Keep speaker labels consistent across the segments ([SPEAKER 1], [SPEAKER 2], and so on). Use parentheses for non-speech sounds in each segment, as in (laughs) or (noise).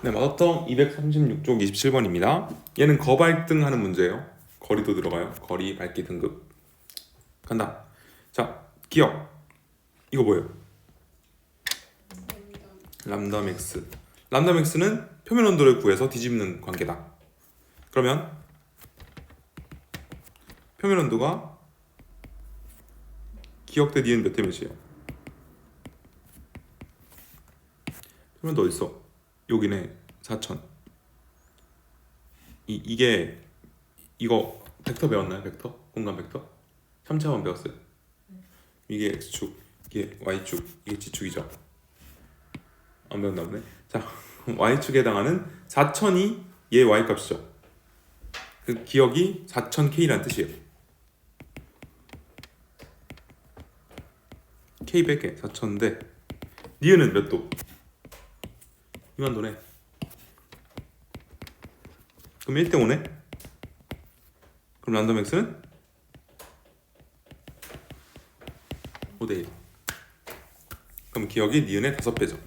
[SPEAKER 1] 네, 마더텅 236쪽 27번입니다. 얘는 거발등 하는 문제예요. 거리도 들어가요. 거리, 밝기, 등급. 간다. 자, 기억. 이거 뭐예요? 람다 맥스. 람다 맥스는 표면 온도를 구해서 뒤집는 관계다. 그러면 표면 온도가 기억 대 니은 몇대 몇이에요? 표면 온도 어디 있어? 여기네 4천. 이 이게 이거 벡터 배웠나요? 벡터? 공간 벡터? 3차원 배웠어요. 이게 x축, 이게 y축, 이게 g축이죠. 안 배웠나 보네. 자, (laughs) y축에 해당하는 4천이 얘 y 값이죠. 그 기억이 4000k라는 뜻이에요. k 100개 4000인데 니은은 몇 도? 2만 도네. 그럼 1대 5네? 그럼 란덤 x는 5대 1. 그럼 기억이 니은의 5배죠.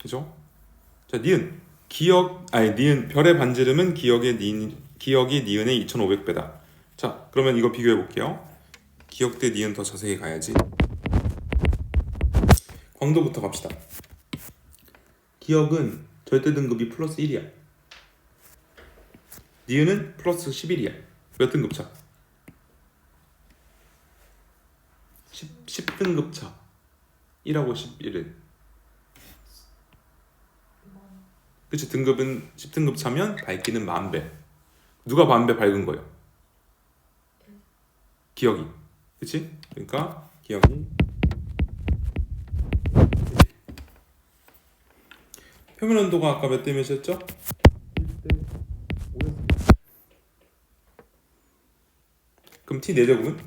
[SPEAKER 1] 그죠? 자, 니은 기억 아니 니은 별의 반지름은 기억의 니 기억이 니은의 2,500배다. 자, 그러면 이거 비교해 볼게요. 기억 대 니은 더 자세히 가야지. 광도부터 갑시다. 기억은 절대 등급이 플러스 1이야. 니은은 플러스 11이야. 몇 등급 차? 10, 10등급 차. 1하고 11은. 그치 등급은 10등급 차면 밝기는 만배. 누가 만배 밝은 거예요? 기억이. 그치? 그러니까 기억이 표면 온도가 아까 몇 대 몇이었죠? 1대 5였습니다. 그럼 T 4제곱은?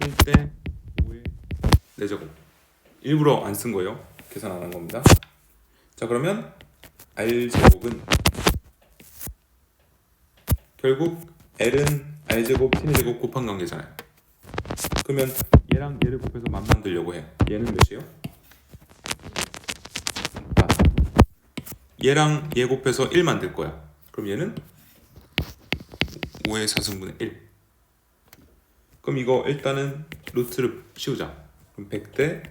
[SPEAKER 1] 1대 5의 4제곱. 일부러 안 쓴 거예요. 계산 안 한 겁니다. 자 그러면 R 제곱은 결국 L은 R 제곱, T 제곱 곱한 관계잖아요. 그러면 얘랑 얘를 곱해서 만 만들려고 해. 얘는 몇이에요? 얘랑 얘 곱해서 1 만들 거야. 그럼 얘는 5의 4승분의 1. 그럼 이거 일단은 루트를 씌우자. 그럼 100대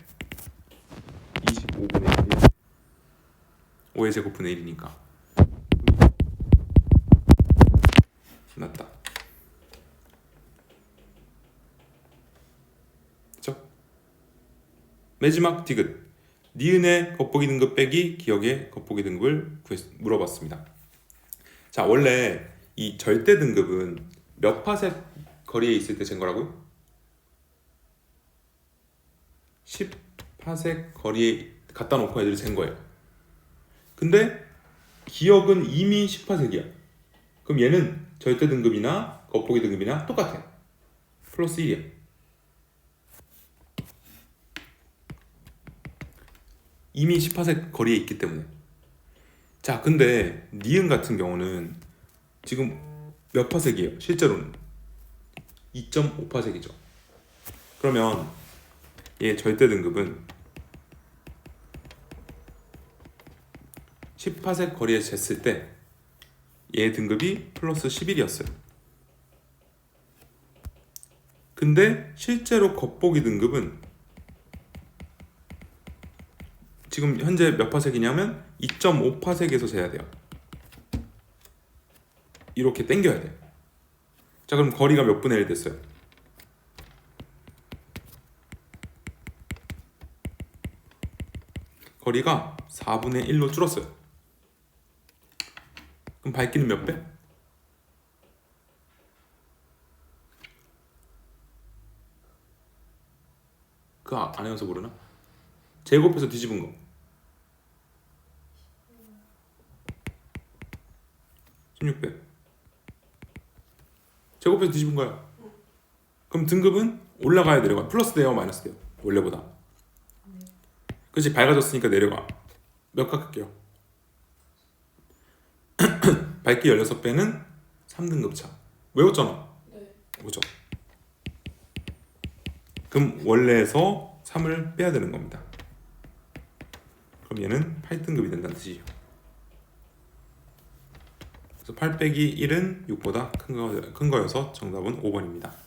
[SPEAKER 1] 25분의 1. 5의 제곱분의 1이니까. 맞다. 그쵸? 마지막 디귿. 니은의 겉보기 등급 빼기 기억의 겉보기 등급을 구했, 물어봤습니다. 자, 원래 이 절대 등급은 몇 파섹 거리에 있을 때 잰 거라고요? 10파섹 거리에 갖다 놓고 애들이 잰 거예요. 근데 기억은 이미 10파섹이야. 그럼 얘는 절대 등급이나 겉보기 등급이나 똑같아. 플러스 1이야. 이미 10파섹 거리에 있기 때문에. 자, 근데 니은 같은 경우는 지금 몇 파섹이에요? 실제로는 2.5파섹이죠. 그러면 얘 절대 등급은 10파섹 거리에 쟀을 때 얘 등급이 플러스 11이었어요. 근데 실제로 겉보기 등급은 지금 현재 몇 파섹이냐면 2.5파섹에서 재야 돼요. 이렇게 당겨야 돼. 자, 그럼 거리가 몇 분의 1 됐어요? 거리가 4분의 1로 줄었어요. 그럼 밝기는 몇 배? 그 아- 안에서 모르나? 제곱해서 뒤집은 거. 16배. 제곱해서 뒤집은 거야. 그럼 등급은 올라가야 내려가. 플러스 돼요, 마이너스 돼요. 원래보다. 그렇지 밝아졌으니까 내려가. 몇각 할게요. (clears throat) 밝기 16배는 3등급 차. 외웠잖아.
[SPEAKER 2] 네.
[SPEAKER 1] 그죠? 그럼 원래에서 3을 빼야 되는 겁니다. 그럼 얘는 8등급이 된다는 뜻이죠. 그래서 8 빼기 1은 6보다 큰, 거, 큰 거여서 정답은 5번입니다.